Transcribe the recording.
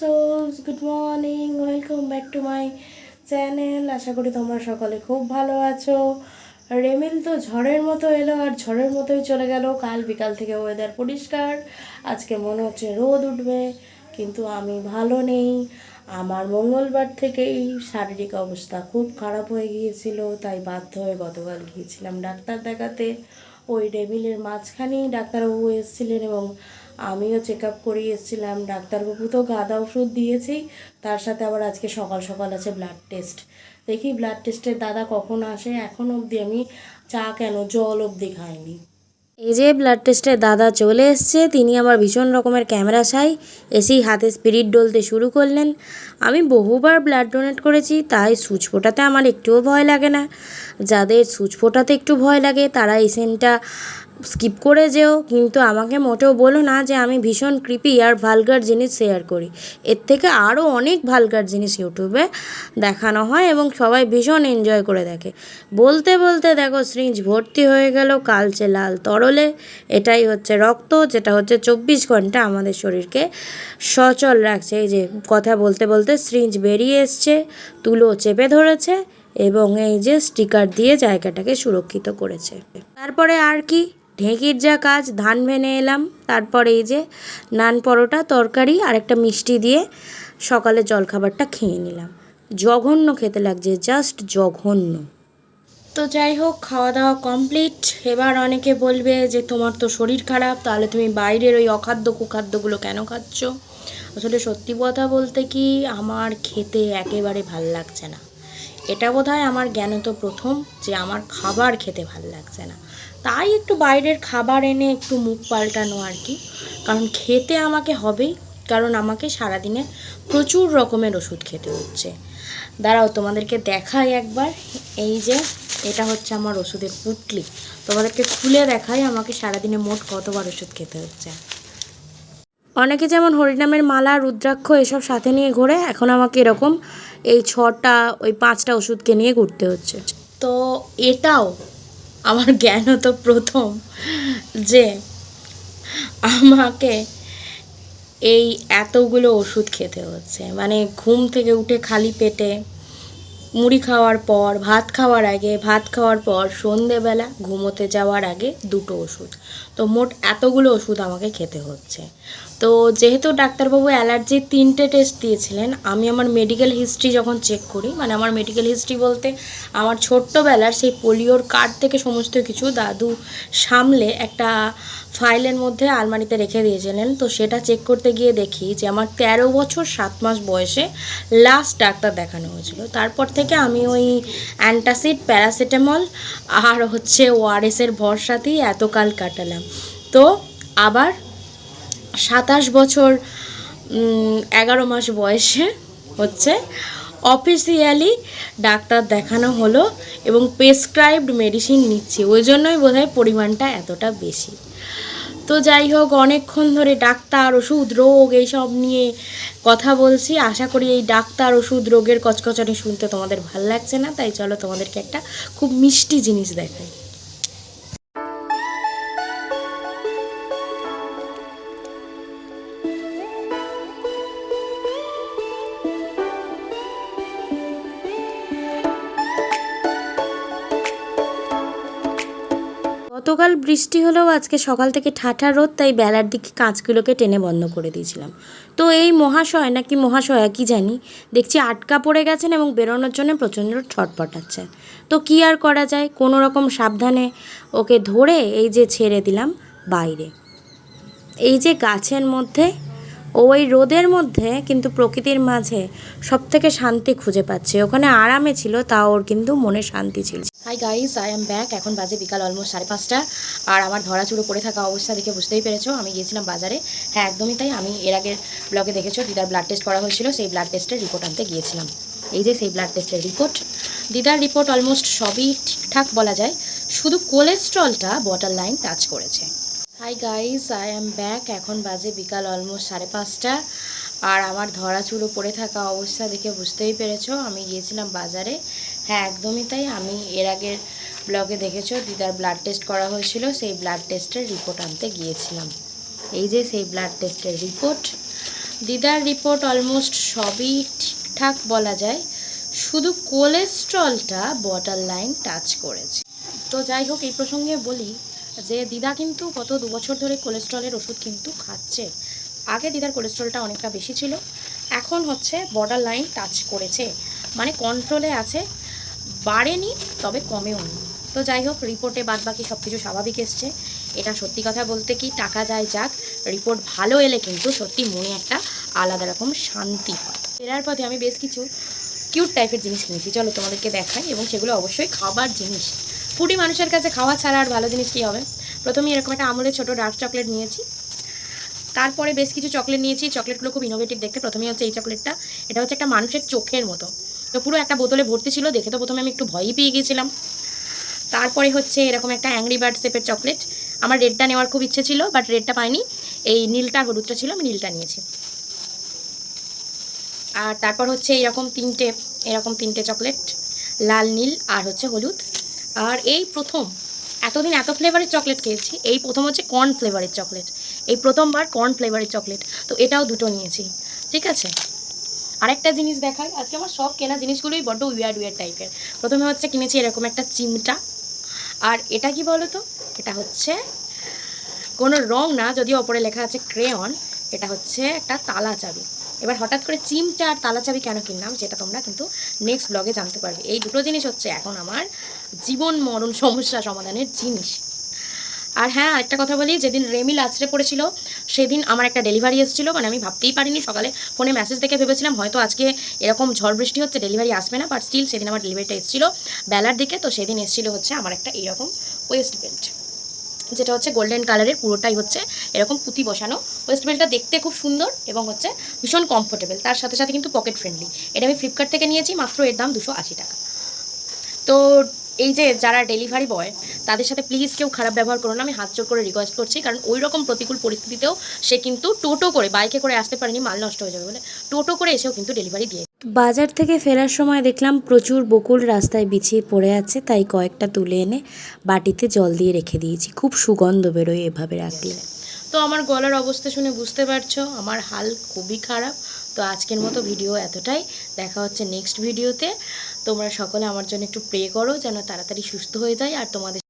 Sols good morning welcome back to my channel আশা করি তোমরা সকলে খুব ভালো আছো। রেমিল তো ঝড়ের মতো এলো আর ঝড়ের মতোই চলে গেল। কাল বিকাল থেকে ওয়েদার পরিষ্কার। আজকে মনে হচ্ছে রোদ উঠবে, কিন্তু আমি ভালো নেই। আমার মঙ্গলবার থেকেই শারীরিক অবস্থা খুব খারাপ হয়ে গিয়েছিল, তাই বাধ্য হয়ে গতকাল গিয়েছিলাম ডাক্তার দেখাতে। ওই রেমিলের মাঝখানেই ডাক্তারবাবু এসেছিলেন এবং আমিও চেক আপ করিয়ে এসেছিলাম। ডাক্তারবাবু তো গাঁদা ওষুধ দিয়েছেই, তার সাথে আবার আজকে সকাল সকাল আছে ব্লাড টেস্ট দেখি ব্লাড টেস্টের দাদা কখন আসে? এখন অবধি আমি চা কেন, জল অবধি খাইনি। এই যে ব্লাড টেস্টের দাদা চলে এসছে, তিনি আমার ভীষণ রকমের ক্যামেরা চাই, এসেই হাতে স্পিরিট ডলতে শুরু করলেন। আমি বহুবার ব্লাড ডোনেট করেছি, তাই সুচ ফোটাতে আমার একটুও ভয় লাগে না। যাদের সুচ ফোটাতে একটু ভয় লাগে, তারা এই সেন্টটা স্কিপ করে যেও, কিন্তু আমাকে মোটেও বলো না যে আমি ভীষণ কৃপি আর ভালগার জিনিস শেয়ার করি। এর থেকে আরও অনেক ভালগার জিনিস ইউটিউবে দেখানো হয় এবং সবাই ভীষণ এনজয় করে দেখে। বলতে বলতে দেখো সিরিঞ্জ ভর্তি হয়ে গেল, কালচে লাল তরলে। এটাই হচ্ছে রক্ত, যেটা হচ্ছে চব্বিশ ঘণ্টা আমাদের শরীরকে সচল রাখছে। এই যে কথা বলতে বলতে সিরিঞ্জ বেরিয়ে এসছে, তুলো চেপে ধরেছে এবং এই যে স্টিকার দিয়ে জায়গাটাকে সুরক্ষিত করেছে। তারপরে আর কি? ঢেঁকির যা কাজ, ধান ভেনে এলাম। তারপরে এই যে নান পরোটা, তরকারি আর একটা মিষ্টি দিয়ে সকালে জলখাবারটা খেয়ে নিলাম। জঘন্য খেতে লাগছে জাস্ট জঘন্য। তো যাই হোক, খাওয়া দাওয়া কমপ্লিট এবার অনেকে বলবে যে, তোমার তো শরীর খারাপ, তাহলে তুমি বাইরের ওই অখাদ্য কুখাদ্যগুলো কেন খাচ্ছ? আসলে সত্যি কথা বলতে কি, আমার খেতে একেবারে ভালো লাগছে না। এটা বোধ হয় আমার জ্ঞান তো প্রথম, যে আমার খাবার খেতে ভালো লাগছে না। তাই একটু বাইরের খাবার এনে একটু মুখ পাল্টানো আর কি। কারণ খেতে আমাকে হবেই, কারণ আমাকে সারাদিনে প্রচুর রকমের ওষুধ খেতে হচ্ছে। দাঁড়াও, তোমাদেরকে দেখাই একবার। এই যে, এটা হচ্ছে আমার ওষুধের পুটলি। তোমাদেরকে খুলে দেখাই আমাকে সারাদিনে মোট কতবার ওষুধ খেতে হচ্ছে। অনেকে যেমন হরিনামের মালা, রুদ্রাক্ষ এসব সাথে নিয়ে ঘোরে, এখন আমাকে এরকম এই ছটা, ওই পাঁচটা ওষুধকে নিয়ে ঘুরতে হচ্ছে। তো এটাও আমার জ্ঞান হতো প্রথম যে আমাকে এই এতগুলো ওষুধ খেতে হচ্ছে। মানে ঘুম থেকে উঠে খালি পেটে মুড়ি খাওয়ার পর, ভাত খাওয়ার আগে, ভাত খাওয়ার পর সন্ধেবেলা ঘুমোতে যাওয়ার আগে দুটো ওষুধ। তো মোট এতগুলো ওষুধ আমাকে খেতে হচ্ছে। তো যেহেতু ডাক্তারবাবু অ্যালার্জির তিনটে টেস্ট দিয়েছিলেন, আমি আমার মেডিকেল হিস্ট্রি যখন চেক করি মানে আমার মেডিকেল হিস্ট্রি বলতে আমার ছোট্টবেলার সেই পোলিওর কার্ড থেকে সমস্ত কিছু দাদু সামলে একটা ফাইলের মধ্যে আলমারিতে রেখে দিয়েছিলেন। তো সেটা চেক করতে গিয়ে দেখি যে আমার তেরো বছর সাত মাস বয়সে লাস্ট ডাক্তার দেখানো হয়েছিল। তারপর থেকে আমি ওই অ্যান্টাসিড, প্যারাসিটামল আর হচ্ছে ওআরএসের ভরসাতেই এতকাল কাটালাম। তো আবার সাতাশ বছর এগারো মাস বয়সে হচ্ছে অফিসিয়ালি ডাক্তার দেখানো হলো এবং প্রেসক্রাইবড মেডিসিন নিচ্ছি। ওই জন্যই বোধহয় পরিমাণটা এতটা বেশি। তো যাই হোক, অনেকক্ষণ ধরে ডাক্তার, ওষুধ, রোগ এইসব নিয়ে কথা বলছি। আশা করি এই ডাক্তার, ওষুধ, রোগের কচকচানি শুনতে তোমাদের ভালো লাগছে না, তাই চলো তোমাদেরকে একটা খুব মিষ্টি জিনিস দেখাই। গতকাল বৃষ্টি হলেও আজকে সকাল থেকে ঠাঠা রোদ, তাই বেলার দিকে কাঁচগুলোকে টেনে বন্ধ করে দিয়েছিলাম। তো এই মহাশয় নাকি মহাশয়া কি জানি, দেখছি আটকা পড়ে গেছেন এবং বেরোনোর জন্য প্রচণ্ড ছটপটাচ্ছে তো কি আর করা যায়? কোনো রকম সাবধানে ওকে ধরে এই যে ছেড়ে দিলাম বাইরে। এই যে গাছের মধ্যে ও ওই রোদের মধ্যে কিন্তু প্রকৃতির মাঝে সব থেকে শান্তি খুঁজে পাচ্ছে। ওখানে আরামে ছিল, তাও ওর কিন্তু মনে শান্তি ছিল। Hi guys I am back এখন বাজে বিকাল অলমোস্ট সাড়ে পাঁচটা। আর আমার ধরা চুড়ো পড়ে থাকা অবস্থা দেখে বুঝতেই পেরেছ, আমি গিয়েছিলাম বাজারে। হ্যাঁ একদমই তাই। আমি এর আগের ব্লগে দেখেছ, দিদার ব্লাড টেস্ট করা হয়েছিল, সেই ব্লাড টেস্টের রিপোর্ট আনতে গিয়েছিলাম। এই যে সেই ব্লাড টেস্টের রিপোর্ট দিদার রিপোর্ট অলমোস্ট সবই ঠিকঠাক বলা যায়। শুধু কোলেস্ট্রলটা বটার লাইন টাচ করেছে। Hi guys I am back এখন বাজে বিকাল অলমোস্ট সাড়ে পাঁচটা। আর আমার ধরা চুলো পড়ে থাকা অবস্থা দেখে বুঝতেই পেরেছ, আমি গিয়েছিলাম বাজারে। হ্যাঁ একদমই তাই। আমি এর আগের ব্লগে দেখেছ, দিদার ব্লাড টেস্ট করা হয়েছিল, সেই ব্লাড টেস্টের রিপোর্ট আনতে গিয়েছিলাম। এই যে সেই ব্লাড টেস্টের রিপোর্ট দিদার রিপোর্ট অলমোস্ট সবই ঠিকঠাক বলা যায়। শুধু কোলেস্ট্রলটা বর্ডার লাইন টাচ করেছে। তো যাই হোক, এই প্রসঙ্গে বলি যে, দিদা কিন্তু গত দু বছর ধরে কোলেস্ট্রলের ওষুধ কিন্তু খাচ্ছে। আগে দিদার কোলেস্ট্রলটা অনেকটা বেশি ছিল। এখন হচ্ছে বর্ডার লাইন টাচ করেছে। মানে কন্ট্রোলে আছে। বাড়েনি, তবে কমেও নি। তো যাই হোক রিপোর্টে বাদ বাকি সব কিছু স্বাভাবিক এসছে। এটা সত্যি কথা বলতে কি, টাকা যায় যাক রিপোর্ট ভালো এলে কিন্তু সত্যি মনে একটা আলাদা রকম শান্তি হয়। ফেরার পথে আমি বেশ কিছু কিউট টাইপের জিনিস কিনেছি। চলো তোমাদেরকে দেখাই, এবং সেগুলো অবশ্যই খাবার জিনিস। ফুডি মানুষের কাছে খাওয়া ছাড়া আর ভালো জিনিস কী হবে? প্রথমে এরকম একটা আমলের ছোটো ডার্ক চকলেট নিয়েছি। তারপরে বেশ কিছু চকলেট নিয়েছি। চকলেটগুলো খুব ইনোভেটিভ দেখতে। প্রথমেই হচ্ছে এই চকলেটটা এটা হচ্ছে একটা মানুষের চোখের মতো। তো পুরো একটা বোতলে ভর্তি ছিল, দেখে তো প্রথমে আমি একটু ভয়ই পেয়ে গিয়েছিলাম। তারপরে হচ্ছে এরকম একটা অ্যাংরি বার্ড শেপের চকলেট আমার রেডটা নেওয়ার খুব ইচ্ছে ছিল বাট রেডটা পাইনি। এই নীলটা, হলুদটা ছিল, আমি নীলটা নিয়েছি। আর তারপর হচ্ছে এরকম তিনটে এরকম তিনটে চকলেট লাল, নীল আর হচ্ছে হলুদ। আর এই প্রথম, এতদিন এত ফ্লেভারের চকলেট খেয়েছি, এই প্রথম হচ্ছে কর্ন ফ্লেভারের চকলেট এই প্রথমবার কর্ন ফ্লেভারের চকলেট তো এটাও দুটো নিয়েছি, ঠিক আছে? আরেকটা জিনিস দেখাই। আজকে আমার সব কেনা জিনিসগুলোই বড্ড উইয়ার্ড উইয়ার্ড টাইপের প্রথমে হচ্ছে কিনেছি এরকম একটা চিমটা। আর এটা কি বলো তো এটা হচ্ছে কোনো রং না, যদিও ওপরে লেখা আছে ক্রেয়ন এটা হচ্ছে একটা তালা চাবি। এবার হঠাৎ করে চিমটা আর তালা চাবি কেন কিনলাম যেটা তোমরা কিন্তু নেক্সট ব্লগে জানতে পারবে। এই দুটো জিনিস হচ্ছে এখন আমার জীবন মরণ সমস্যা সমাধানের জিনিস। আর হ্যাঁ একটা কথা বলি, যেদিন রেমিল আছড়ে পড়েছিল, সেদিন আমার একটা ডেলিভারি এসেছিল মানে আমি ভাবতেই পারিনি সকালে ফোনে মেসেজ দেখে ভেবেছিলাম, হয়তো আজকে এরকম ঝড় বৃষ্টি হচ্ছে ডেলিভারি আসবে না বাট স্টিল সেদিন আমার ডেলিভারিটা এসেছিল বেলার দিকে, তো সেদিন এসেছিল হচ্ছে আমার একটা এরকম ওয়েস্ট বেল্ট যেটা হচ্ছে গোল্ডেন কালারের পুরোটাই হচ্ছে এরকম পুঁতি বসানো ওয়েস্ট বেল্টটা দেখতে খুব সুন্দর এবং হচ্ছে ভীষণ কমফোর্টেবল তার সাথে সাথে কিন্তু পকেট ফ্রেন্ডলি এটা আমি ফ্লিপকার্ট থেকে নিয়েছি, মাত্র এর দাম দুশো টাকা। তো এই যে যারা ডেলিভারি বয় তাদের সাথে প্লিজ কেউ খারাপ ব্যবহার করো না আমি হাত জোর করে রিকোয়েস্ট করছি কারণ ওই রকম প্রতিকূল পরিস্থিতিতেও সে কিন্তু টোটো করে বাইকে করে আসতে পারেনি মাল নষ্ট হয়ে যাবে বলে টোটো করে এসেও কিন্তু ডেলিভারি দিয়ে বাজার থেকে ফেরার সময় দেখলাম প্রচুর বকুল রাস্তায় বিছিয়ে পড়ে আছে তাই কয়েকটা তুলে এনে বাটিতে জল দিয়ে রেখে দিয়েছি খুব সুগন্ধ বেরোয় এভাবে রাখলে। তো আমার গলার অবস্থা শুনে বুঝতে পারছ আমার হাল খুবই খারাপ তো আজকের মতো ভিডিও এতটাই। দেখা হচ্ছে নেক্সট ভিডিওতে তোমরা সকলে আমার জন্য একটু প্রে করো যেন তাড়াতাড়ি সুস্থ হয়ে যায় আর তোমাদের